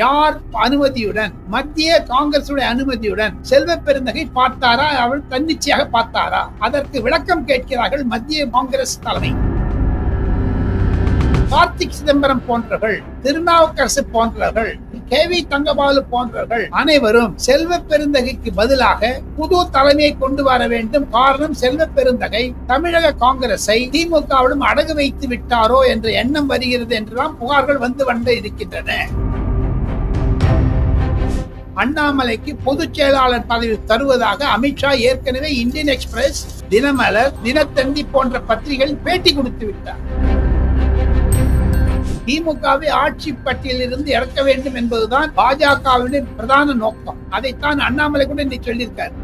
யார் அனுமதியுடன்? மத்திய காங்கிரசுடைய அனுமதியுடன் செல்வ பெருந்தகை பார்த்தாரா? அவள் தன்னிச்சையாக பார்த்தாரா? அதற்கு விளக்கம் கேட்கிறார்கள் மத்திய காங்கிரஸ் தலைமை. கார்த்திக் சிதம்பரம் போன்றவர்கள் திருநாவுக்கரசு போன்றவர்கள் கே வி தங்கபாலு போன்றவர்கள் அனைவரும் செல்வ பெருந்தகைக்கு பதிலாக புது தலைமையை கொண்டு வர வேண்டும். காரணம் செல்வ பெருந்தகை தமிழக காங்கிரஸை திமுகவிடம் அடகு வைத்து விட்டாரோ என்ற எண்ணம் வருகிறது என்றுதான் புகார்கள் வந்து வந்து இருக்கின்றன அண்ணாமலைக்கு பொதுச் செயலாளர் பதவி தருவதாக அமித்ஷா ஏற்கனவே இந்தியன் எக்ஸ்பிரஸ் தினமலர் தினத்தந்தி போன்ற பத்திரிகைகள் பேட்டி கொடுத்து விட்டார். திமுகவை ஆட்சி பட்டியலிருந்து இறக்க வேண்டும் என்பதுதான் பாஜகவின் பிரதான நோக்கம். அதைத்தான் அண்ணாமலை கூட இன்னைக்கு சொல்லியிருக்காரு.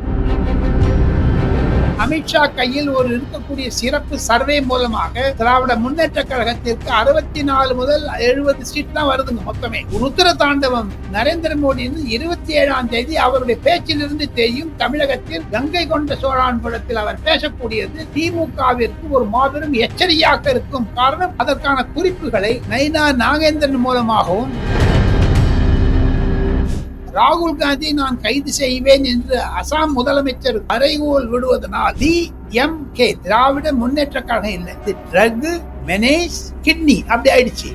அமித்ஷா கையில் ஒரு இருக்கக்கூடிய சிறப்பு சர்வே மூலமாக திராவிட முன்னேற்ற கழகத்திற்கு அறுபத்தி நாலு முதல் எழுபது சீட் தான் வருதுங்க மொத்தமே. ருத்ர தாண்டவம் நரேந்திர மோடி இருபத்தி ஏழாம் தேதி அவருடைய பேச்சிலிருந்து தெரியும் தமிழகத்தில் கங்கை கொண்ட சோழான்புரத்தில் அவர் பேசக்கூடியது திமுகவிற்கு ஒரு மாபெரும் எச்சரிக்கையாக இருக்கும். காரணம் அதற்கான குறிப்புகளை நைனா நாகேந்திரன் மூலமாகவும் ராகுல் காந்தி நான் கைது செய்வேன் என்று அசாம் முதலமைச்சர் அறைகோல் விடுவதனால் D M K Dravida Munnetra Kazhagam இல்லை. ட்ரக் மெனேஜ் கிட்னி அப்படி ஆயிடுச்சு.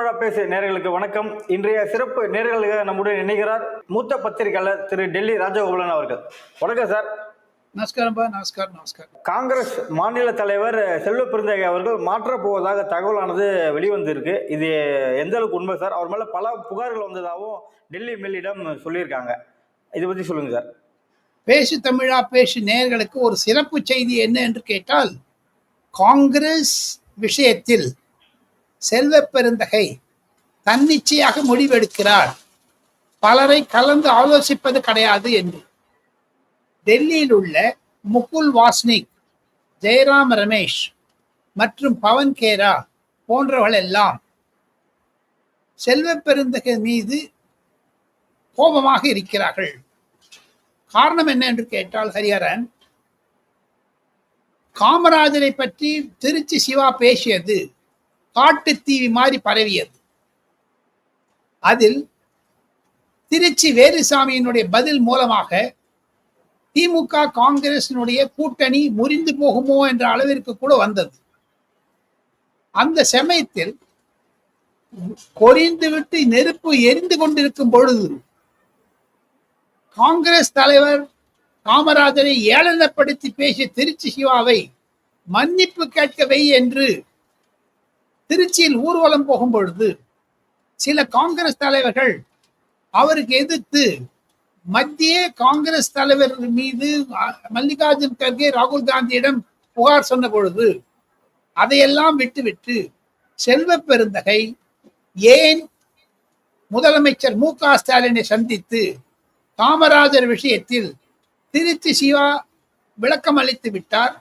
தமிழா பேசு நேர்களுக்கு வணக்கம். இன்றைய சிறப்பு நேர்களுக்கு நம்முடன் இணைகிறார் மூத்த பத்திரிகையாளர் திரு டெல்லி ராஜகோபாலன் அவர்கள். வணக்கம் சார். நமஸ்காரம்பா நமஸ்காரம் நமஸ்காரம். காங்கிரஸ் மாநில தலைவர் செல்வ பெருந்தகை அவர்கள் மாற்றப் போவதாக தகவலானது வெளிவந்திருக்கு. இது எந்த அளவுக்கு உண்மை சார்? அவர் மேலே பல புகார்கள் வந்ததாகவும் டெல்லி மெல்லிடம் சொல்லியிருக்காங்க. இதை பற்றி சொல்லுங்கள் சார். பேசு தமிழா பேசு நேயர்களுக்கு ஒரு சிறப்பு செய்தி என்ன என்று கேட்டால் காங்கிரஸ் விஷயத்தில் செல்வ பெருந்தகை தன்னிச்சையாக முடிவெடுக்கிறார் பலரை கலந்து ஆலோசிப்பது கிடையாது என்று. டெல்லியில் உள்ள முகுல் வாஸ்னிக் ஜெயராம் ரமேஷ் மற்றும் பவன் கேரா போன்றவர்கள் எல்லாம் செல்வ பெருந்தகை மீது கோபமாக இருக்கிறார்கள். காரணம் என்ன என்று கேட்டால் ஹரிஹரன் காமராஜரை பற்றி திருச்சி சிவா பேசியது காட்டுத்தீவி மாதிரி பரவியது. அதில் திருச்சி வேலுசாமியினுடைய பதில் மூலமாக திமுக காங்கிரசினுடைய கூட்டணி முறிந்து போகுமோ என்ற அளவிற்கு கூட வந்தது. அந்த சமயத்தில் கொறிந்துவிட்டு நெருப்பு எரிந்து கொண்டிருக்கும் பொழுது காங்கிரஸ் தலைவர் காமராஜரை ஏளனப்படுத்தி பேசிய திருச்சி சிவாவை மன்னிப்பு கேட்கவை என்று திருச்சியில் ஊர்வலம் போகும் பொழுது சில காங்கிரஸ் தலைவர்கள் அவருக்கு எதிர்த்து மத்திய காங்கிரஸ் தலைவர் மீது மல்லிகார்ஜுன் கர்கே ராகுல் காந்தியிடம் புகார் சொன்ன பொழுது அதையெல்லாம் விட்டுவிட்டு செல்வ பெருந்தகை ஏன் முதலமைச்சர் மு க ஸ்டாலினை சந்தித்து காமராஜர் விஷயத்தில் திருச்சி சிவா விளக்கம் அளித்து விட்டார்?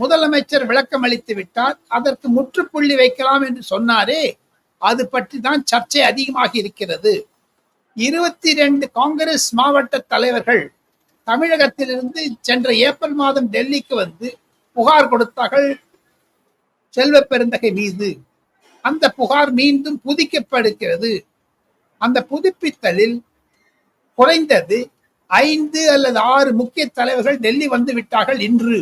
முதலமைச்சர் விளக்கம் அளித்து விட்டார். அதற்கு முற்றுப்புள்ளி வைக்கலாம் என்று சொன்னாரே. அது பற்றி தான் சர்ச்சை அதிகமாக இருக்கிறது. இருபத்தி ரெண்டு காங்கிரஸ் மாவட்ட தலைவர்கள் தமிழகத்திலிருந்து சென்ற ஏப்ரல் மாதம் டெல்லிக்கு வந்து புகார் கொடுத்தார்கள் செல்வ பெருந்தகை மீது. அந்த புகார் மீண்டும் புதுக்கப்படுகிறது அந்த புதுப்பித்தலில் குறைந்தது ஐந்து அல்லது ஆறு முக்கிய தலைவர்கள் டெல்லி வந்து விட்டார்கள் இன்று.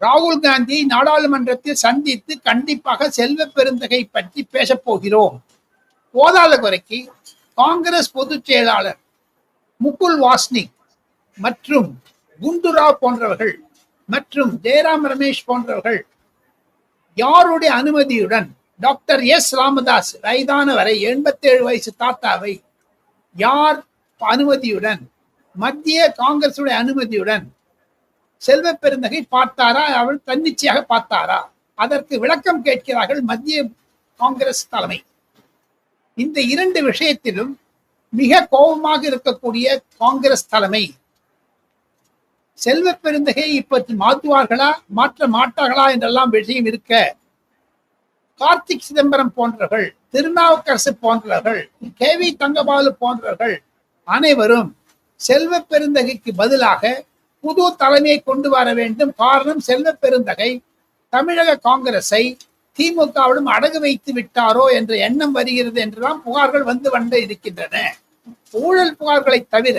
ராகுல் காந்தியை நாடாளுமன்றத்தில் சந்தித்து கண்டிப்பாக செல்வ பெருந்தகை பற்றி பேசப் போகிறோம். போதாத குறைக்கு காங்கிரஸ் பொதுச் செயலாளர் முகுல் வாஸ்னிக் மற்றும் குண்டுராவ் போன்றவர்கள் மற்றும் ஜெயராம் ரமேஷ் போன்றவர்கள் யாருடைய அனுமதியுடன் டாக்டர் எஸ் ராமதாஸ் வயதான வரை எண்பத்தேழு வயசு தாத்தாவை யார் அனுமதியுடன் மத்திய காங்கிரசுடைய அனுமதியுடன் செல்வ பெருந்தகை பார்த்தாரா? அவள் தன்னிச்சையாக பார்த்தாரா? அதற்கு விளக்கம் கேட்கிறார்கள் மத்திய காங்கிரஸ் தலைமை. இந்த இரண்டு விஷயத்திலும் மிக கோபமாக இருக்கக்கூடிய காங்கிரஸ் தலைமை. செல்வ பெருந்தகை இப்ப மாற்றுவார்களா? மாற்ற மாட்டார்களா? என்றெல்லாம் விஷயம் இருக்க கார்த்திக் சிதம்பரம் போன்றவர்கள் திருநாவுக்கரசு போன்றவர்கள் கே வி தங்கபாலு போன்றவர்கள் அனைவரும் செல்வ பெருந்தகைக்கு பதிலாக புது தலைமையை கொண்டு வர வேண்டும். காரணம் செல்வ பெருந்தகை. தமிழக காங்கிரஸை திமுகவிடம் அடகு வைத்து விட்டாரோ என்ற எண்ணம் வருகிறது என்றுதான் புகார்கள் வந்து வந்த இருக்கின்றன. ஊழல் புகார்களை தவிர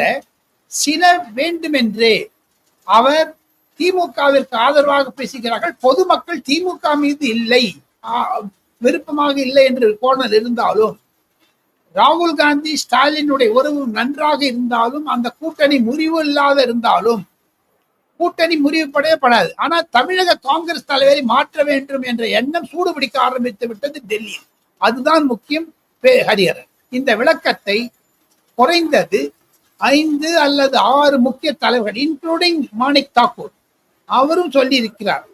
சில வேண்டுமென்றே அவர் திமுகவிற்கு ஆதரவாக பேசுகிறார்கள். பொதுமக்கள் திமுக மீது இல்லை. விருப்பமாக இல்லை என்று கோணல் இருந்தாலும் ராகுல் காந்தி ஸ்டாலினுடைய உறவு நன்றாக இருந்தாலும் அந்த கூட்டணி முறிவு இல்லாத இருந்தாலும் கூட்டணி முறிவுபடப்படாது ஆனா தமிழக காங்கிரஸ் தலைவரை மாற்ற வேண்டும் என்ற எண்ணம் சூடுபிடிக்க ஆரம்பித்து விட்டது டெல்லி அதுதான் முக்கியம். ஹரிஹரன். இந்த விளக்கத்தை குறைந்தது ஐந்து அல்லது ஆறு முக்கிய தலைவர்கள் இன்க்ளூடிங் மாணிக் தாக்கூர் அவரும் சொல்லி இருக்கிறார்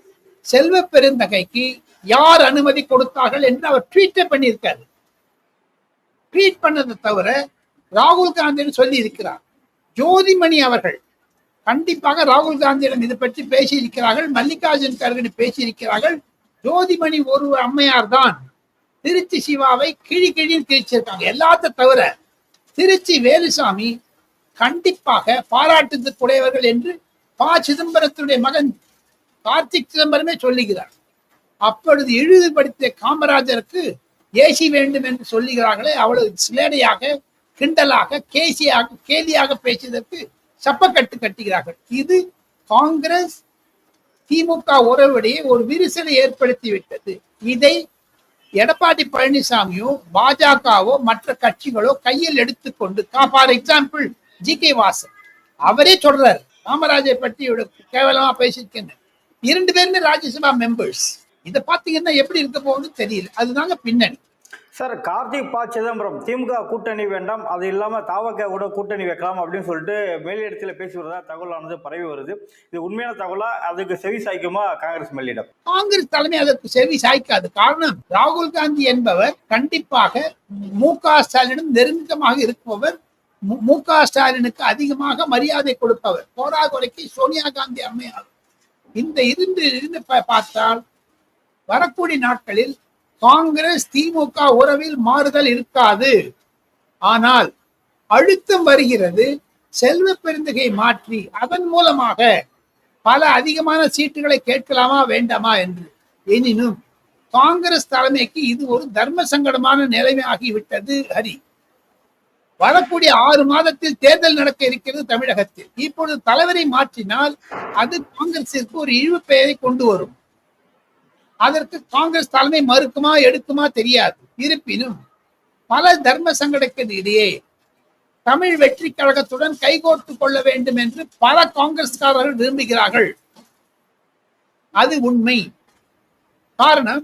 செல்வ பெருந்தகைக்கு யார் அனுமதி கொடுத்தார்கள் என்று அவர் ட்வீட்டே பண்ணியிருக்காரு. ட்வீட் பண்ணதை தவிர ராகுல் காந்தின்னு சொல்லி இருக்கிறார் ஜோதிமணி அவர்கள் கண்டிப்பாக ராகுல் காந்தியிடம் இது பற்றி பேசியிருக்கிறார்கள். மல்லிகார்ஜுன் கர்கடி பேசியிருக்கிறார்கள். ஜோதிமணி ஒரு அம்மையார் தான். திருச்சி சிவாவை கிழி கிழின்னு கிழிச்சிருக்காங்க. எல்லாத்த தவிர திருச்சி வேலுசாமி கண்டிப்பாக பாராட்டுக்குடையவர்கள் என்று ப. சிதம்பரத்துடைய மகன் கார்த்திக் சிதம்பரமே சொல்லுகிறார். அப்பொழுது இழிவுபடுத்திய காமராஜருக்கு ஏசி வேண்டும் என்று சொல்லுகிறார்களே. அவ்வளவு சிலேடையாக கிண்டலாக கேசியாக கேலியாக பேசியதற்கு சப்பக்கட்டு கட்டுகிறார்கள். இது காங்கிரஸ் திமுக உறவிடையே ஒரு விரிசலை ஏற்படுத்தி விட்டது இதை எடப்பாடி பழனிசாமியோ பாஜகவோ மற்ற கட்சிகளோ கையில் எடுத்துக்கொண்டு for example G K Vasan. அவரே சொல்றாரு காமராஜை பற்றி கேவலமா பேசியிருக்கேன் இரண்டு பேருமே ராஜ்யசபா மெம்பர்ஸ் இதை பார்த்தீங்கன்னா எப்படி இருக்க போகுதுன்னு தெரியல. அதுதாங்க பின்னணி. சார் கார்த்திக் ப சிதம்பரம் திமுக கூட்டணி வேண்டாம் அது இல்லாமல் தாவக கூட கூட்டணி வைக்கலாம் அப்படின்னு சொல்லிட்டு மேலிடத்தில் பேசி வருவதா தகவலானது பரவி வருது. இது உண்மையான தகவலா? அதுக்கு செவி சாய்க்குமா காங்கிரஸ் மேலிடம்? காங்கிரஸ் தலைமை அதற்கு செவி சாய்க்காது. காரணம் ராகுல் காந்தி என்பவர் கண்டிப்பாக மு க ஸ்டாலினிடம் நெருக்கமாக இருப்பவர். மு- க ஸ்டாலினுக்கு அதிகமாக மரியாதை கொடுப்பவர். போராகுறைக்கு சோனியா காந்தி அம்மையார். இந்த இருந்து இருந்து பா- பார்த்தால் வரக்கூடிய நாட்களில் காங்கிரஸ் திமுக உறவில் மாறுதல் இருக்காது. ஆனால் அழுத்தம் வருகிறது செல்வ பெருந்தகை மாற்றி அதன் மூலமாக பல அதிகமான சீட்டுகளை கேட்கலாமா வேண்டாமா என்று. எனினும் காங்கிரஸ் தலைமைக்கு இது ஒரு தர்ம சங்கடமான நிலைமை ஆகிவிட்டது ஹரி. வரக்கூடிய ஆறு மாதத்தில் தேர்தல் நடக்க இருக்கிறது தமிழகத்தில். இப்பொழுது தலைவரை மாற்றினால் அது காங்கிரசிற்கு ஒரு இழிவு பெயரை கொண்டு வரும். அதற்கு காங்கிரஸ் தலைமை மறுக்குமா எடுக்குமா தெரியாது. இருப்பினும் பல தர்ம சங்கடத்தின் இடையே தமிழ் வெற்றி கழகத்துடன் கைகோர்த்து கொள்ள வேண்டும் என்று பல காங்கிரஸ்காரர்கள் விரும்புகிறார்கள். அது உண்மை. காரணம்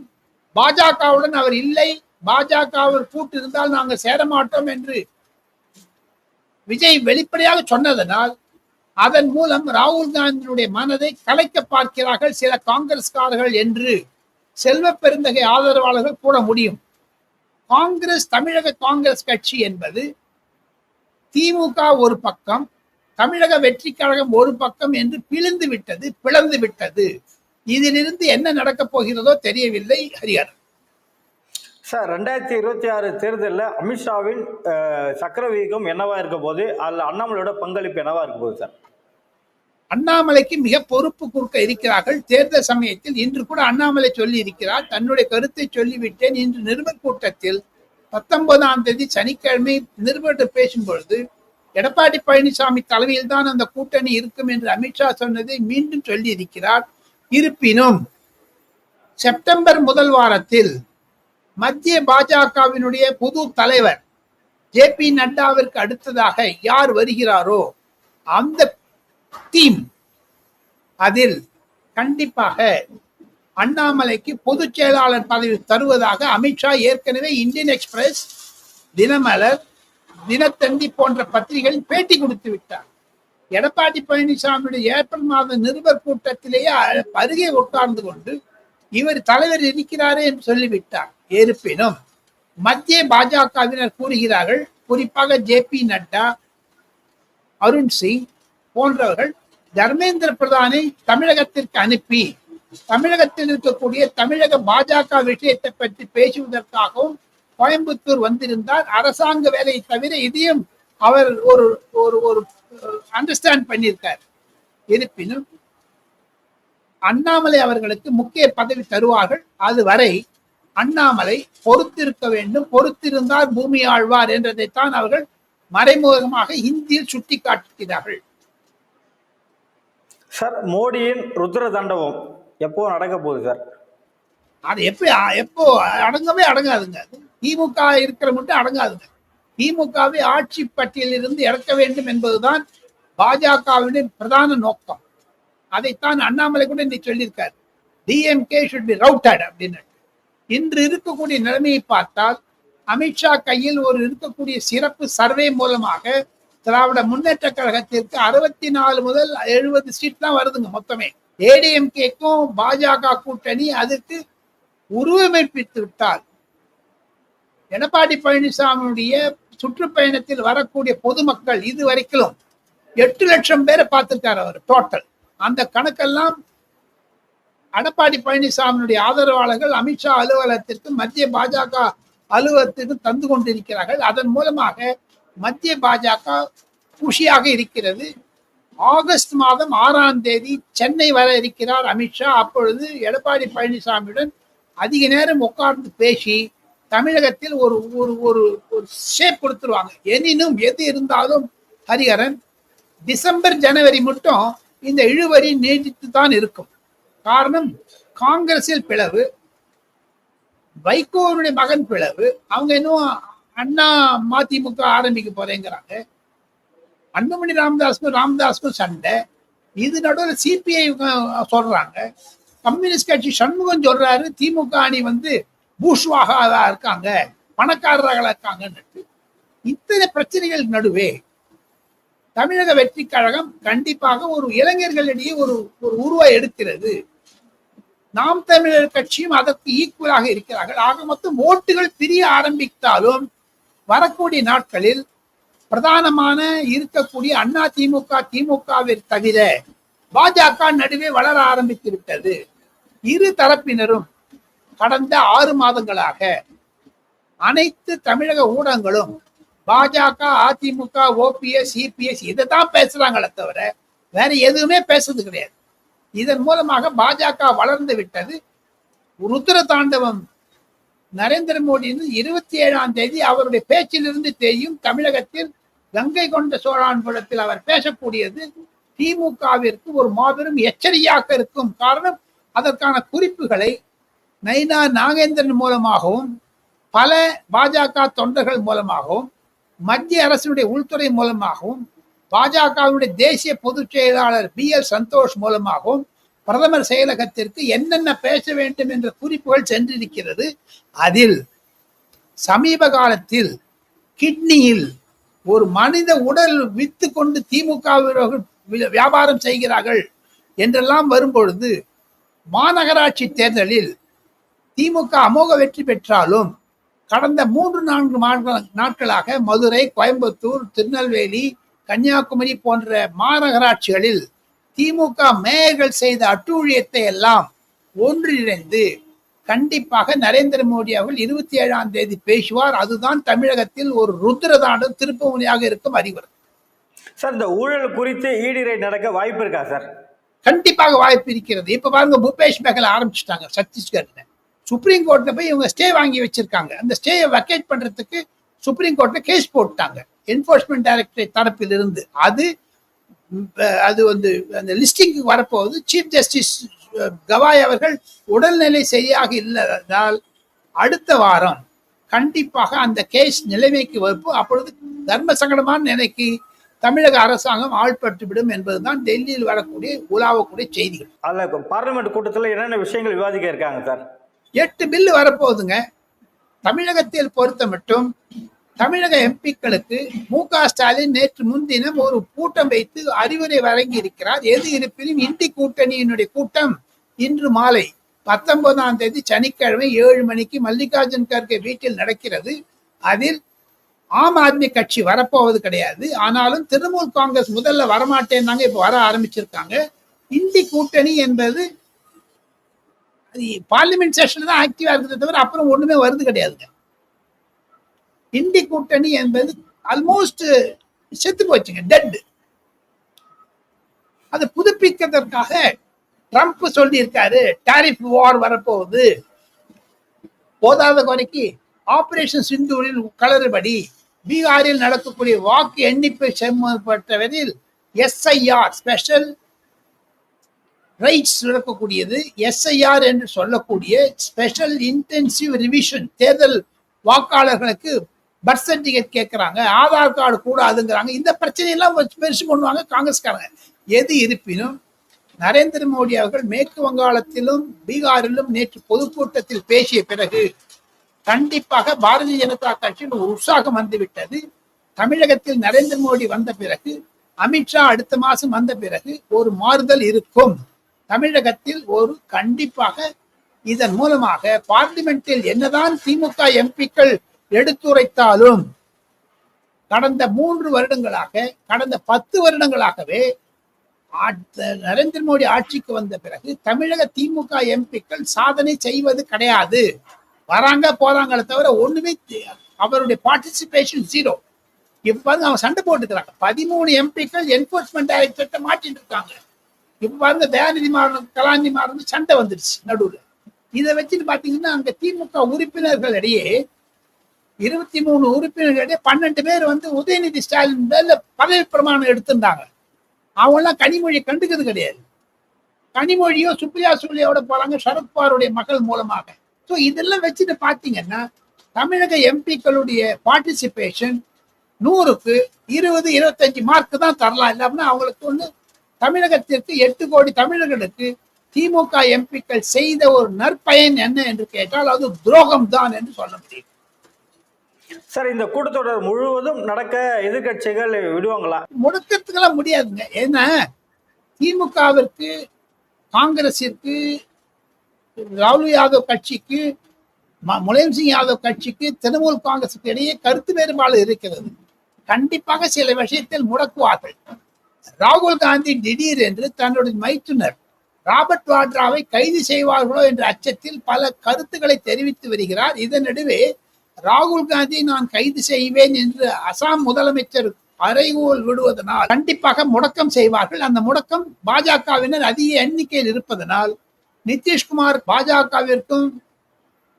பாஜகவுடன் அவர் இல்லை. பாஜகவில் கூட்டு இருந்தால் நாங்கள் சேரமாட்டோம் என்று விஜய் வெளிப்படையாக சொன்னதனால் அதன் மூலம் ராகுல் காந்தியினுடைய மனதை கலைக்க பார்க்கிறார்கள் சில காங்கிரஸ்காரர்கள் என்று செல்வ பெருந்தகை ஆதரவாளர்கள் கூட முடியும். காங்கிரஸ் தமிழக காங்கிரஸ் கட்சி என்பது திமுக ஒரு பக்கம் தமிழக வெற்றி கழகம் ஒரு பக்கம் என்று பிழிந்து விட்டது பிளந்து விட்டது. இதிலிருந்து என்ன நடக்கப் போகிறதோ தெரியவில்லை ஹரிஹரன் சார் ரெண்டாயிரத்தி இருபத்தி ஆறு தேர்தலில் அமித்ஷாவின் சக்கரவீகம் என்னவா இருக்க போது அதில் அண்ணாமலையோட பங்களிப்பு என்னவா இருக்க போகுது சார்? அண்ணாமலைக்கு மிக பொறுப்பு கொடுக்க இருக்கிறார்கள். தேர்தல் சமயத்தில் இன்று கூட அண்ணாமலை சொல்லி இருக்கிறார் தன்னுடைய கருத்தை சொல்லிவிட்டேன். இன்று நிருபர் கூட்டத்தில் பத்தொன்பதாம் தேதி சனிக்கிழமை நிருபர்கள் பேசும் பொழுது எடப்பாடி பழனிசாமி தலைமையில் தான் அந்த கூட்டணி இருக்கும் என்று அமித்ஷா சொன்னதை மீண்டும் சொல்லி இருக்கிறார் இருப்பினும் செப்டம்பர் முதல் வாரத்தில் மத்திய பாஜகவினுடைய புது தலைவர் ஜே பி நட்டாவிற்கு அடுத்ததாக யார் வருகிறாரோ அந்த தீம். அதில் கண்டிப்பாக அண்ணாமலைக்கு பொதுச் செயலாளர் பதவி தருவதாக அமித்ஷா ஏற்கனவே இந்தியன் எக்ஸ்பிரஸ் தினமலர் தினத்தந்தி போன்ற பத்திரிகைகளில் பேட்டி கொடுத்து விட்டார். எடப்பாடி பழனிசாமியுடைய ஏப்ரல் மாத நிருபர் கூட்டத்திலேயே அருகே உட்கார்ந்து கொண்டு இவர் தலைவர் இருக்கிறாரே என்று சொல்லிவிட்டார். இருப்பினும் மத்திய பாஜகவினர் கூறுகிறார்கள் குறிப்பாக ஜே பி நட்டா அருண் சிங் போன்றவர்கள் தர்மேந்திர பிரதானை தமிழகத்திற்கு அனுப்பி தமிழகத்தில் இருக்கக்கூடிய தமிழக பாஜக விஷயத்தை பற்றி பேசுவதற்காகவும் கோயம்புத்தூர் வந்திருந்தார். அரசாங்க வேலையை தவிர இதையும் அவர் ஒரு ஒரு ஒரு அண்டர்ஸ்டாண்ட் பண்ணியிருக்கார். இருப்பினும் அண்ணாமலை அவர்களுக்கு முக்கிய பதவி தருவார்கள். அது வரை அண்ணாமலை பொறுத்திருக்க வேண்டும். பொறுத்திருந்தால் பூமி ஆழ்வார் என்றதைத்தான் அவர்கள் மறைமுகமாக சுட்டி காட்டுகிறார்கள் சார் மோடியின் ருத்ர தண்டவம் எப்போ நடக்க போகுது சார்? அது எப்போ எப்போ அடங்கவே அடங்காதுங்க. திமுக இருக்கிற மட்டும் அடங்காதுங்க. திமுகவை ஆட்சி பட்டியலில் இருந்து இறக்க வேண்டும் என்பதுதான் பாஜகவின் பிரதான நோக்கம். அதைத்தான் அண்ணாமலை கூட இன்னைக்கு சொல்லியிருக்காரு. டிஎம்கே ஷுட் பி ரவுட்டட் அப்படின்னு. இன்று இருக்கக்கூடிய நிலைமையை பார்த்தால் அமித்ஷா கையில் ஒரு இருக்கக்கூடிய சிறப்பு சர்வே மூலமாக திராவிட முன்னேற்ற கழகத்திற்கு அறுபத்தி நாலு முதல் எழுபது சீட் தான் வருதுங்க மொத்தமே. ஏடிஎம்கேக்கும் பாஜக கூட்டணி அதுக்கு உருவமைப்பித்து விட்டால் எடப்பாடி பழனிசாமியுடைய சுற்றுப்பயணத்தில் வரக்கூடிய பொதுமக்கள் இது வரைக்கும் எட்டு லட்சம் பேரை பார்த்திருக்காரு அவர் டோட்டல் அந்த கணக்கெல்லாம் எடப்பாடி பழனிசாமியுடைய ஆதரவாளர்கள் அமித்ஷா அலுவலகத்திற்கும் மத்திய பாஜக அலுவலகத்திற்கு தந்து கொண்டிருக்கிறார்கள். அதன் மூலமாக மத்திய பாஜக குஷியாக இருக்கிறது. ஆகஸ்ட் மாதம் ஆறாம் தேதி சென்னை வர இருக்கிறார் அமித்ஷா அப்பொழுது எடப்பாடி பழனிசாமியுடன் அதிக நேரம் உட்கார்ந்து பேசி தமிழகத்தில் ஒரு ஒரு ஒரு ஒரு ஷேப் கொடுத்துருவாங்க. எனினும் எது இருந்தாலும் ஹரிஹரன் டிசம்பர் ஜனவரி மட்டும் இந்த இழுவரி நீடித்து தான் இருக்கும். காரணம் காங்கிரஸில் பிளவு வைகோருடைய மகன் பிளவு அவங்க இன்னும் அண்ணா மதிமுக ஆரம்பிக்க போறேங்கிறாங்க. அன்புமணி ராமதாஸ்க்கும் ராமதாஸ்க்கும் சண்டை. இது நடுவில் சிபிஐ சொல்றாங்க. கம்யூனிஸ்ட் கட்சி சண்முகம் சொல்றாரு திமுக அணி வந்து பூஷ்வாக இருக்காங்க பணக்காரர்களாக இருக்காங்கன்னு இத்தனை பிரச்சனைகள் நடுவே தமிழக வெற்றி கழகம் கண்டிப்பாக ஒரு இளைஞர்களிடையே ஒரு ஒரு உருவா எடுக்கிறது. நாம் தமிழர் கட்சியும் அதற்கு ஈக்குவலாக இருக்கிறார்கள். ஆக மொத்தம் ஓட்டுகள் பிரிய ஆரம்பித்தாலும் வரக்கூடிய நாட்களில் பிரதானமான இருக்கக்கூடிய அண்ணா திமுக திமுகவை தவிர பாஜக நடுவே வளர ஆரம்பித்து விட்டது. இரு தரப்பினரும் கடந்த ஆறு மாதங்களாக அனைத்து தமிழக ஊடகங்களும் பாஜக அதிமுக ஓபிஎஸ் சிபிஎஸ் இதை தான் பேசுறாங்களே தவிர வேற எதுவுமே பேசுறது கிடையாது. இதன் மூலமாக பாஜக வளர்ந்து விட்டது. ருத்ர தாண்டவம் நரேந்திர மோடி இருபத்தி ஏழாம் தேதி அவருடைய பேச்சிலிருந்து தெரியும் தமிழகத்தில் கங்கை கொண்ட சோழான்புரத்தில் அவர் பேசக்கூடியது திமுகவிற்கு ஒரு மாபெரும் எச்சரிக்கையாக இருக்கும். காரணம் அதற்கான குறிப்புகளை நைனா நாகேந்திரன் மூலமாகவும் பல பாஜக தொண்டர்கள் மூலமாகவும் மத்திய அரசினுடைய உள்துறை மூலமாகவும் பாஜகவினுடைய தேசிய பொதுச் செயலாளர் பி எல் சந்தோஷ் மூலமாகவும் பிரதமர் செயலகத்திற்கு என்னென்ன பேச வேண்டும் என்ற குறிப்புகள் சென்றிருக்கிறது. அதில் சமீப காலத்தில் கிட்னியில் ஒரு மனித உடல் வித்து கொண்டு திமுக வியாபாரம் செய்கிறார்கள் என்றெல்லாம் வரும்பொழுது மாநகராட்சி தேர்தலில் திமுக அமோக வெற்றி பெற்றாலும் கடந்த மூன்று நான்கு நாட்களாக மதுரை கோயம்புத்தூர் திருநெல்வேலி கன்னியாகுமரி போன்ற மாநகராட்சிகளில் திமுக மேயர்கள் செய்த அட்டூழியத்தை எல்லாம் ஒன்றிணைந்து கண்டிப்பாக நரேந்திர மோடி அவர்கள் இருபத்தி ஏழாம் தேதி பேசுவார். அதுதான் தமிழகத்தில் ஒரு ருத்ரதாண்டம் திருப்பமுனையாக இருக்கும் அறிவுரை. சார் இந்த ஊழல் குறித்து ஈடி ரைட் நடக்க வாய்ப்பு இருக்கா சார்? கண்டிப்பாக வாய்ப்பு இருக்கிறது. இப்ப பாருங்க பூபேஷ் பேகல் ஆரம்பிச்சிட்டாங்க சத்தீஸ்கர்ல. சுப்ரீம் கோர்ட்ல போய் இவங்க ஸ்டே வாங்கி வச்சிருக்காங்க. அந்த ஸ்டேயை வெக்கேட் பண்றதுக்கு சுப்ரீம் கோர்ட்ல கேஸ் போட்டாங்க. என்போர்ஸ்மெண்ட் டைரக்டரேட் தரப்பில் இருந்து அது அது வந்து அந்த லிஸ்டிங்க்கு வரப்போகுது சீஃப் ஜஸ்டிஸ் கவாய் அவர்கள் உடல்நிலை சரியாக இல்லாததால் அடுத்த வாரம் கண்டிப்பாக அந்த கேஸ் நிலைமைக்கு வைப்பு அப்பொழுது தர்ம சங்கடமான நிலைக்கு தமிழக அரசாங்கம் ஆள்பட்டுவிடும் என்பதுதான் டெல்லியில் வரக்கூடிய உலாவக்கூடிய செய்திகள். அதில் பார்லிமெண்ட் கூட்டத்தில் என்னென்ன விஷயங்கள் விவாதிக்க இருக்காங்க சார்? எட்டு பில்லு வரப்போகுதுங்க. தமிழகத்தில் பொறுத்த மட்டும் தமிழக எம்பிக்களுக்கு மு க ஸ்டாலின் நேற்று முன்தினம் ஒரு கூட்டம் வைத்து அறிவுரை வழங்கி இருக்கிறார் எது இருப்பினும் இந்தி கூட்டணியினுடைய கூட்டம். இன்று மாலை பத்தொன்பதாம் தேதி சனிக்கிழமை ஏழு மணிக்கு மல்லிகார்ஜுன் கார்கே வீட்டில் நடக்கிறது. அதில் ஆம் ஆத்மி கட்சி வரப்போவது கிடையாது. ஆனாலும் திரிணாமுல் காங்கிரஸ் முதல்ல வரமாட்டேன்னாங்க இப்போ வர ஆரம்பிச்சிருக்காங்க. இந்தி கூட்டணி என்பது பார்லிமெண்ட் செஷன்ல தான் ஆக்டிவா இருக்கிறத தவிர அப்புறம் ஒண்ணுமே வருது கிடையாதுங்க. இந்தி கூட்டணி என்பது ஆல்மோஸ்ட் செத்து போச்சுங்க டெட் அதை புதுப்பிக்கிறதற்காக ட்ரம்ப் சொல்லி இருக்காரு டாரிஃப் வார் வரப்போகுது. போதாத குறைக்கு ஆபரேஷன் சிந்தூரில் கலறுபடி பீகாரில் நடக்கக்கூடிய வாக்கு எண்ணிப்பை செம்மப்பட்டவரில் எஸ்ஐஆர் ஸ்பெஷல் ரைட்ஸ் நடக்கக்கூடியது எஸ்ஐஆர் என்று சொல்லக்கூடிய ஸ்பெஷல் இன்டென்சிவ் ரிவிஷன் தேர்தல் வாக்காளர்களுக்கு பர்த் சர்டிஃபிகேட் கேட்கறாங்க ஆதார் கார்டு கூடாதுங்கிறாங்க. இந்த பிரச்சனையெல்லாம் பெருசு பண்ணுவாங்க காங்கிரஸ்காரங்க. எது இருப்பினும் நரேந்திர மோடி அவர்கள் மேற்கு வங்காளத்திலும் பீகாரிலும் நேற்று பொதுக்கூட்டத்தில் பேசிய பிறகு கண்டிப்பாக பாரதிய ஜனதா கட்சியில் ஒரு உற்சாகம் வந்துவிட்டது. தமிழகத்தில் நரேந்திர மோடி வந்த பிறகு அமித்ஷா அடுத்த மாதம் வந்த பிறகு ஒரு மாறுதல் இருக்கும். தமிழகத்தில் ஒரு கண்டிப்பாக இதன் மூலமாக பார்லிமெண்டில் என்னதான் திமுக எம்பிக்கள் எடுத்துரைத்தாலும் கடந்த மூன்று வருடங்களாக கடந்த பத்து வருடங்களாகவே நரேந்திர மோடி ஆட்சிக்கு வந்த பிறகு தமிழக திமுக எம்பிக்கள் சாதனை செய்வது கிடையாது. வராங்க போறாங்களே தவிர ஒண்ணுமே அவருடைய பார்ட்டிசிபேஷன் ஜீரோ இப்ப அவங்க அவன் சண்டை போட்டுக்கிறாங்க. பதிமூணு எம்பிக்கள் என்போர்ஸ்மெண்ட் டைரக்டர்கிட்ட மாட்டிட்டு இருக்காங்க இப்ப தயாநிதி மாறன் கலாநிதி மாறன் சண்டை வந்துருச்சு நடுவுல. இதை வச்சுட்டு பாத்தீங்கன்னா அங்க திமுக உறுப்பினர்கள் இடையே இருபத்தி மூணு உறுப்பினர்களிடையே பன்னெண்டு பேர் வந்து உதயநிதி ஸ்டாலின் மேல பதவி பிரமாணம் எடுத்திருந்தாங்க. அவங்கெல்லாம் கனிமொழியை கண்டுக்கிறது கிடையாது. கனிமொழியோ சுப்ரியா சூலியோட போறாங்க சரத்பவாருடைய மகள் மூலமாக. ஸோ இதெல்லாம் வச்சுட்டு பார்த்தீங்கன்னா தமிழக எம்பிக்களுடைய பார்ட்டிசிபேஷன் நூறுக்கு இருபது இருபத்தஞ்சு மார்க் தான் தரலாம். இல்லாமல் அவங்களுக்கு ஒன்று தமிழகத்திற்கு எட்டு கோடி தமிழர்களுக்கு திமுக எம்பிக்கள் செய்த ஒரு நற்பயன் என்ன என்று கேட்டால் அது துரோகம் தான் என்று சொல்ல முடியும். சார் இந்த கூட்டத்தொடர் முழுவதும் நடக்க எதிர்க்கட்சிகள் விடுவாங்களா? முடக்கிறதுக்கெல்லாம் முடியாதுங்க. ஏன்னா திமுகவிற்கு காங்கிரசிற்கு ராகுல் யாதவ் கட்சிக்கு ம- முலாயம் சிங் யாதவ் கட்சிக்கு திரிணாமுல் காங்கிரசுக்கு இடையே கருத்து வேறுபாடு இருக்கிறது. கண்டிப்பாக சில விஷயத்தில் முடக்குவார்கள். ராகுல் காந்தி திடீர் என்று தன்னுடைய மைத்துனர் ராபர்ட் வாட்ராவை கைது செய்வார்களோ என்ற அச்சத்தில் பல கருத்துக்களை தெரிவித்து வருகிறார். இதன் நடுவே ராகுல் காந்தி நான் கைது செய்வேன் என்று அசாம் முதலமைச்சர் அறைகோல் விடுவதனால் கண்டிப்பாக முடக்கம் செய்வார்கள். அந்த முடக்கம் பாஜகவினர் அதிக எண்ணிக்கையில் இருப்பதனால் நிதிஷ்குமார் பாஜகவிற்கும்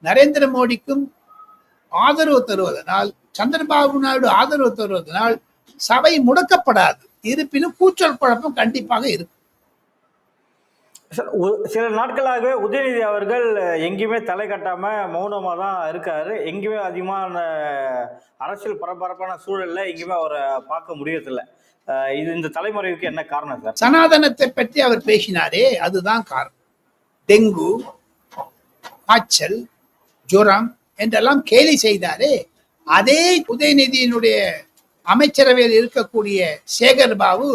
நரேந்திர மோடிக்கும் ஆதரவு தருவதனால் சந்திரபாபு நாயுடு ஆதரவு தருவதனால் சபை முடக்கப்படாது. இருப்பினும் கூச்சல் குழப்பம் கண்டிப்பாக இருக்கும். சில நாட்களாகவே உதயநிதி அவர்கள் எங்கேயுமே தலை கட்டாமல் மௌனமாக தான் இருக்கார். எங்கேயுமே அதிகமான அரசியல் பரபரப்பான சூழல்ல எங்கேயுமே அவரை பார்க்க முடியறதில்ல. இது இந்த தலைமுறைக்கு என்ன காரணம் சார்? சனாதனத்தை பற்றி அவர் பேசினாரே அதுதான் காரணம். டெங்கு காய்ச்சல் ஜுரம் என்றெல்லாம் கேலி செய்தாரே அதே உதயநிதியினுடைய அமைச்சரவையில் இருக்கக்கூடிய சேகர் பாபு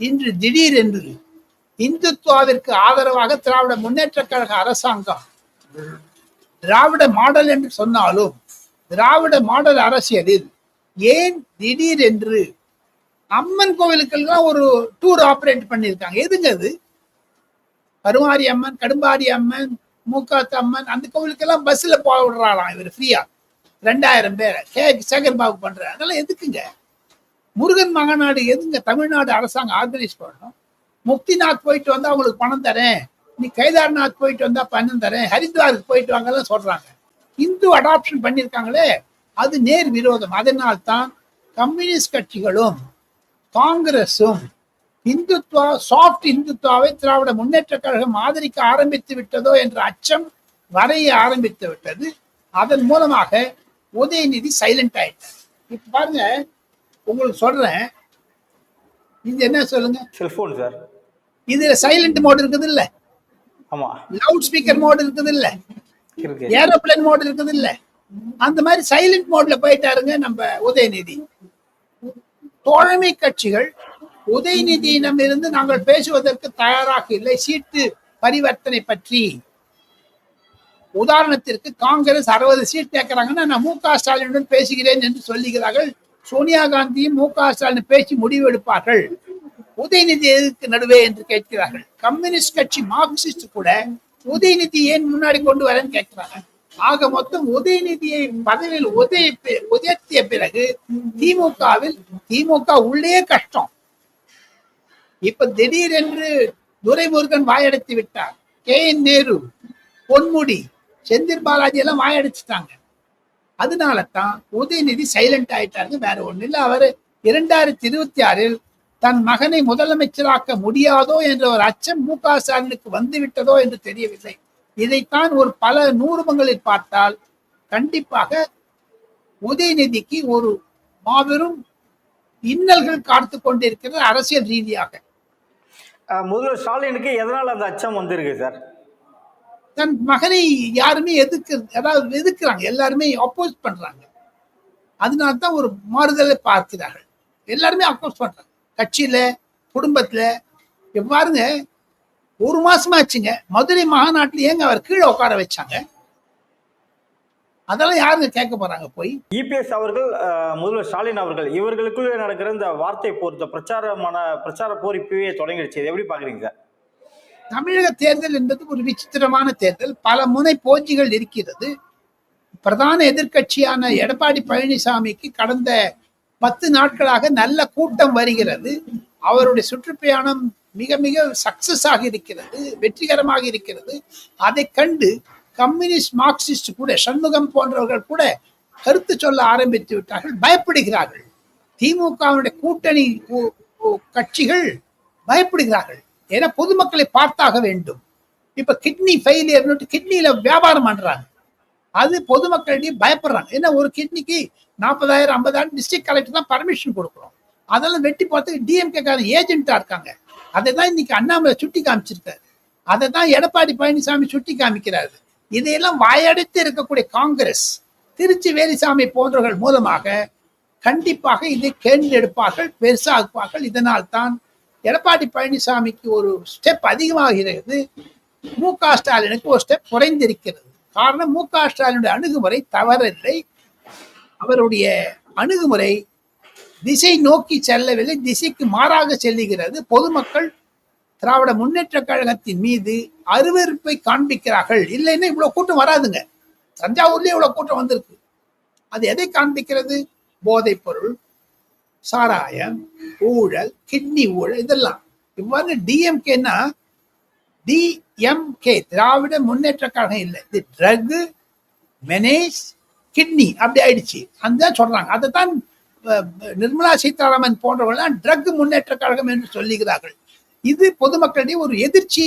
இன்று திடீரென்று இந்துத்துவாவிற்கு ஆதரவாக திராவிட முன்னேற்ற கழக அரசாங்கம். திராவிட மாடல் என்று சொன்னாலும் திராவிட மாடல் அரசியலில் ஏன் திடீர் என்று அம்மன் கோவிலுக்கெல்லாம் ஒரு டூர் ஆபரேட் பண்ணியிருக்காங்க? எதுங்க அது? கருமாரி அம்மன் கடும்பாரி அம்மன் மூக்காத்து அம்மன் அந்த கோவிலுக்கெல்லாம் பஸ்ல போக விடுறாளாம் இவர் ஃப்ரீயா ரெண்டாயிரம் பேரை. கே சேகர் பாபு பண்ற அதெல்லாம் எதுக்குங்க? முருகன் மகநாடு எதுங்க? தமிழ்நாடு அரசாங்கம் ஆர்கனைஸ் பண்ணணும். முக்திநாத் போயிட்டு வந்தா அவங்களுக்கு பணம் தரேன். நீ கைதார்நாத் போயிட்டு வந்தா பணம் தரேன். ஹரித்வாருக்கு போயிட்டு வாங்கலாம் சொல்றாங்க. இந்து அடாப்ஷன் பண்ணியிருக்காங்களே அது நேர் விரோதம். அதனால்தான் கம்யூனிஸ்ட் கட்சிகளும் காங்கிரஸும் இந்துத்துவா சாஃப்ட் இந்துத்துவாவை திராவிட முன்னேற்ற கழகம் ஆதரிக்க ஆரம்பித்து விட்டதோ என்ற அச்சம் வரைய ஆரம்பித்து விட்டது. அதன் மூலமாக உதயநிதி சைலண்ட் ஆயிட்டார். இப்ப பாருங்க உங்களுக்கு சொல்றேன். இது என்ன சொல்லுங்க? செல்போன் சார் இதுல சைலண்ட் மோட் இருக்குது இல்ல ஆமா. லவுட் ஸ்பீக்கர் மோட் இருக்குது இல்ல ஏரோப்ளேன் மோட் இருக்குது இல்ல அந்த மாதிரி சைலண்ட் மோட்ல போயிட்டாருங்க நம்ம உதயநிதி. தோழமை கட்சிகள் உதயநிதியிடம் இருந்து நாங்கள் பேசுவதற்கு தயாராக இல்லை. சீட்டு பரிவர்த்தனை பற்றி. உதாரணத்திற்கு காங்கிரஸ் அறுபது சீட் கேட்கிறாங்கன்னா நான் மு க ஸ்டாலினுடன் பேசுகிறேன் என்று சொல்லுகிறார்கள். சோனியா காந்தியும் மு க ஸ்டாலின் பேசி முடிவு எடுப்பார்கள். உதயநிதி எதுக்கு நடுவே என்று கேட்கிறார்கள். கம்யூனிஸ்ட் கட்சி மார்க்சிஸ்ட் கூட உதயநிதி ஏன் முன்னாடி கொண்டு வரேன்னு கேட்கிறாங்க. ஆக மொத்தம் உதயநிதியை பதவியில் உதய உதயத்திய பிறகு திமுகவில் திமுக உள்ளே கஷ்டம். இப்ப திடீரென்று துரைமுருகன் வாயடைத்து விட்டார். கே. என். நேரு பொன்முடி செந்தில் பாலாஜி எல்லாம் வாயடிச்சுட்டாங்க. அதனால தான் உதயநிதி சைலண்ட் ஆயிட்டாருங்க வேற ஒண்ணு இல்ல. அவரு இரண்டாயிரத்தி இருபத்தி ஆறில் தன் மகனை முதலமைச்சராக்க முடியாதோ என்ற ஒரு அச்சம் மு க ஸ்டாலினுக்கு வந்து விட்டதோ என்று தெரியவில்லை. இதைத்தான் ஒரு பல நூறுமங்களில் பார்த்தால் கண்டிப்பாக உதயநிதிக்கு ஒரு மாபெரும் இன்னல்கள் காத்து கொண்டிருக்கிறது அரசியல் ரீதியாக. முதல்வர் ஸ்டாலினுக்கு எதனால் அந்த அச்சம் வந்திருக்கு சார்? தன் மகனை யாருமே எதிர்க்க அதாவது எதிர்க்கிறாங்க எல்லாருமே அப்போஸ் பண்றாங்க. அதனால தான் ஒரு மாறுதலை பார்க்கிறார்கள். எல்லாருமே அப்போஸ் பண்றாங்க. கட்சியில குடும்பத்துல பாருங்க ஒரு மாசமா ஆச்சுங்க. மதுரை மாநாட்டுல ஏங்க அவர் கீழே உட்கார வச்சாங்க? அதெல்லாம் யாருங்க கேட்க போறாங்க போய்? இபிஎஸ் அவர்கள் முதல்வர் ஸ்டாலின் அவர்கள் இவர்களுக்குள்ளே நடக்கிற இந்த வார்த்தை போர் பிரச்சாரமான பிரச்சார போர் இப்பவே தொடங்கிடுச்சு. இதை எப்படி பாக்குறீங்க சார்? தமிழக தேர்தல் என்பது ஒரு விசித்திரமான தேர்தல். பல முனை போஞ்சிகள் இருக்கிறது. பிரதான எதிர்க்கட்சியான எடப்பாடி பழனிசாமிக்கு கடந்த பத்து நாட்களாக நல்ல கூட்டம் வருகிறது. அவருடைய சுற்றுப்பயணம் மிக மிக சக்சஸ் ஆகி இருக்கிறது வெற்றிகரமாக இருக்கிறது. அதை கண்டு கம்யூனிஸ்ட் மார்க்சிஸ்ட் கூட சண்முகம் போன்றவர்கள் கூட கருத்து சொல்ல ஆரம்பித்து விட்டார்கள் பயப்படுகிறார்கள். திமுகவுடைய கூட்டணி கட்சிகள் பயப்படுகிறார்கள். ஏன்னா பொதுமக்களை பார்த்தாக வேண்டும். இப்ப கிட்னி ஃபெயிலியர் கிட்னியில வியாபாரம் பண்றாங்க. அது பொதுமக்களிடையே பயப்படுறாங்க. ஏன்னா ஒரு கிட்னிக்கு நாற்பதாயிரம் ஐம்பதாயிரம் டிஸ்ட்ரிக்ட் கலெக்டர் தான் பர்மிஷன் கொடுக்குறோம் அதெல்லாம் வெட்டி பார்த்து டிஎம்கே காரன் ஏஜென்ட்டா இருக்காங்க. அதை தான் இன்னைக்கு அண்ணாமலை சுட்டி காமிச்சிருக்காரு. அதை தான் எடப்பாடி பழனிசாமி சுட்டி காமிக்கிறாரு. இதையெல்லாம் வாயடைத்து இருக்கக்கூடிய காங்கிரஸ் திருச்சி வேலிசாமி போன்றவர்கள் மூலமாக கண்டிப்பாக இதை கேள்வி எடுப்பார்கள் பெருசாக்குவார்கள். இதனால் தான் எடப்பாடி பழனிசாமிக்கு ஒரு ஸ்டெப் அதிகமாகிறது மு க ஸ்டாலினுக்கு ஒரு ஸ்டெப் குறைந்திருக்கிறது. காரணம் மு க ஸ்டாலினுடைய அணுகுமுறை தவறில்லை. அவருடைய அணுகுமுறை திசை நோக்கி செல்லவில்லை. திசைக்கு மாறாக செல்லுகிறது. பொதுமக்கள் திராவிட முன்னேற்ற கழகத்தின் மீது அருவருப்பை காண்பிக்கிறார்கள். இல்லைன்னா இவ்வளவு கூட்டம் வராதுங்க. தஞ்சாவூர்லயே இவ்வளவு கூட்டம் வந்திருக்கு. அது எதை காண்பிக்கிறது? போதைப் பொருள் சாராயம் ஊழல் கிட்னி ஊழல் இதெல்லாம். இவ்வாறு டிஎம்கேன்னா டிஎம்கே திராவிட முன்னேற்ற கழகம் இல்லை. இது ட்ரக் மெனேஜ் கிட்னி அப்படி ஆயிடுச்சு. அந்த சொல்றாங்க. அதை தான் நிர்மலா சீதாராமன் போன்றவர்கள் ட்ரக் முன்னேற்ற கழகம் என்று சொல்லுகிறார்கள். இது பொதுமக்களிடையே ஒரு எதிர்ச்சி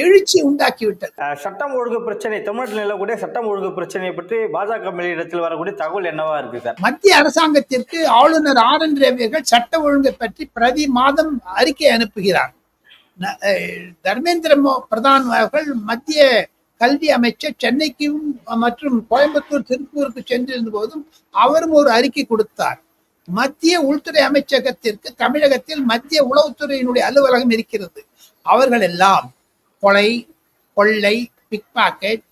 எழுச்சி உண்டாக்கி விட்டது அஹ், சட்டம் ஒழுங்கு பிரச்சனை தமிழ்நாட்டில் நிலக்கூடிய சட்டம் ஒழுங்கு பிரச்சனையை பற்றி பாஜக மேலிடத்தில் வரக்கூடிய தகவல் என்னவா இருக்கு சார்? மத்திய அரசாங்கத்திற்கு ஆளுநர் ஆர் என் ரவி அவர்கள் சட்ட ஒழுங்கை பற்றி பிரதி மாதம் அறிக்கை அனுப்புகிறார். தர்மேந்திர பிரதான் அவர்கள் மத்திய கல்வி அமைச்சர் சென்னைக்கும் மற்றும் கோயம்புத்தூர் திருப்பூருக்கு சென்றிருந்த போதும் அவரும் ஒரு அறிக்கை கொடுத்தார். மத்திய உள்துறை அமைச்சகத்திற்கு தமிழகத்தில் மத்திய உளவுத்துறையினுடைய அலுவலகம் இருக்கிறது. அவர்கள் எல்லாம் கொலை கொள்ளை பிக் பாக்கெட்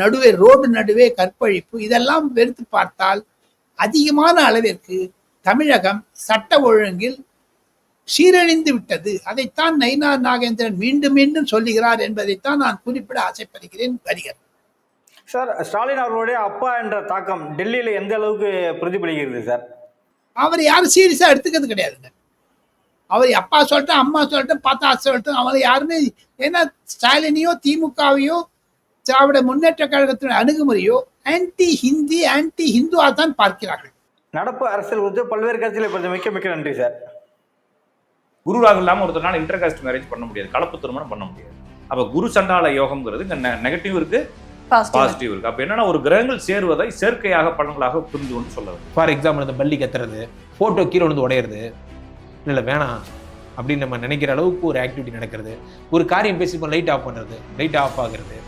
நடுவே ரோடு நடுவே கற்பழிப்பு இதெல்லாம் வெறுத்து பார்த்தால் அதிகமான அளவிற்கு தமிழகம் சட்ட ஒழுங்கில் சீரழிந்து விட்டது. அதைத்தான் நயினார் நாகேந்திரன் மீண்டும் மீண்டும் சொல்லுகிறார் என்பதைத்தான் நான் குறிப்பிட ஆசைப்படுகிறேன். வருகிறேன் சார் ஸ்டாலின் அவர்களுடைய அப்பா என்ற தாக்கம் டெல்லியில எந்த அளவுக்கு பிரதிபலிக்கிறது சார்? அவர் யாரும் சீரியஸா எடுத்துக்கிறது கிடையாதுங்க. அவர் அப்பா சொல்லட்டும் அம்மா சொல்லட்டும் பார்த்தா சொல்லட்டும் அவரை யாருமே ஏன்னா ஸ்டாலினையோ திமுகவையோ திராவிட முன்னேற்ற கழகத்தினுடைய அணுகுமுறையோ ஆன்டி ஹிந்தி ஆன்டி ஹிந்துவா தான் பார்க்கிறார்கள். நடப்பு அரசியல் குறித்து பல்வேறு கருத்தில் மிக்க மிக்க நன்றி சார். குரு ராகு இல்லாமல் ஒருத்தனால இன்டர் காஸ்ட் மேரேஜ் பண்ண முடியாது. கலப்பு திருமணம் பண்ண முடியாது. அப்போ குரு சண்டால யோகம்ங்கிறது இங்கே நெகட்டிவ் இருக்கு பாசிட்டிவ் இருக்கு. அப்போ என்னன்னா ஒரு கிரகங்கள் சேருவதை செயற்கையாக பலன்களாக புரிந்து கொண்டு சொல்ல ஃபார் எக்ஸாம்பிள் இந்த பள்ளி கத்துறது ஃபோட்டோ கீழே விழுந்து உடையிறது. இல்லை வேணாம். அப்படின்னு நம்ம நினைக்கிற அளவுக்கு ஒரு ஆக்டிவிட்டி நடக்கிறது. ஒரு காரியம் பேசி லைட் ஆஃப் பண்ணுறது லைட் ஆஃப் ஆகுறது.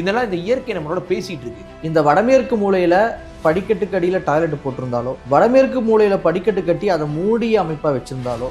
இதெல்லாம் இந்த இயற்கை நம்மளோட பேசிட்டு இருக்கு. இந்த வடமேற்கு மூலையில படிக்கட்டுக்கு அடியில் டாய்லெட் போட்டிருந்தாலோ வடமேற்கு மூலையில படிக்கட்டு கட்டி அதை மூடிய அமைப்பா வச்சிருந்தாலோ